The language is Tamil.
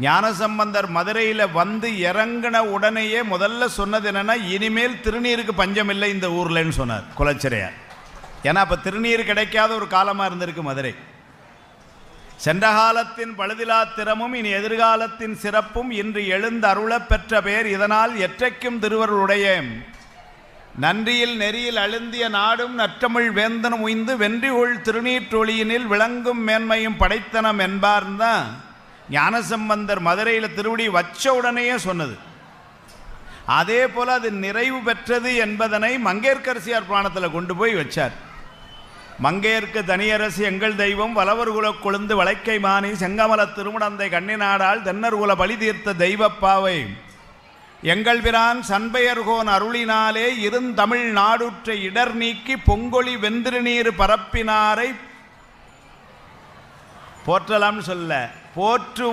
ஞானசம்பந்தர் மதுரையில் வந்து இறங்கின உடனேயே முதல்ல சொன்னது என்னென்னா இனிமேல் திருநீருக்கு பஞ்சம் இல்லை இந்த ஊர்லன்னு சொன்னார் குலச்சிறையார் ஏன்னா அப்போ திருநீர் கிடைக்காத ஒரு காலமாக இருந்திருக்கு மதுரை. சென்ற காலத்தின் பழுதிலா திறமும் இனி எதிர்காலத்தின் சிறப்பும் இன்று எழுந்து அருளப் பெற்ற பேர் இதனால் எற்றைக்கும் திருவருளுடைய நன்றியில் நெறியில் அழுந்திய நாடும் நற்றமிழ் வேந்தனும் உய்ந்து வென்றிகொள் திருநீற்றொழியினில் விளங்கும் மேன்மையும் படைத்தனம் என்பார்தான் ஞானசம்பந்தர் மதுரையில் திருவடி வச்ச உடனேயே சொன்னது. அதே போல் அது நிறைவு பெற்றது என்பதனை மங்கேற்கரசியார் புராணத்தில் கொண்டு போய் வச்சார். மங்கையர்க்கு தனியரசு எங்கள் தெய்வம் வலவர்குலக் கொழுந்து வளைக்கை மானி செங்கமல திருமுடந்தை கண்ணினாடால் தென்னர்குல பலி தீர்த்த தெய்வப்பாவை. எங்கள் பிரான் சண்பெயர்கோன் அருளினாலே இருந்தமிழ் நாடுற்ற இடர் நீக்கி பொங்கொழி வெந்திருநீர் பரப்பினாரை. போற்றலாம்னு சொல்ல போற்று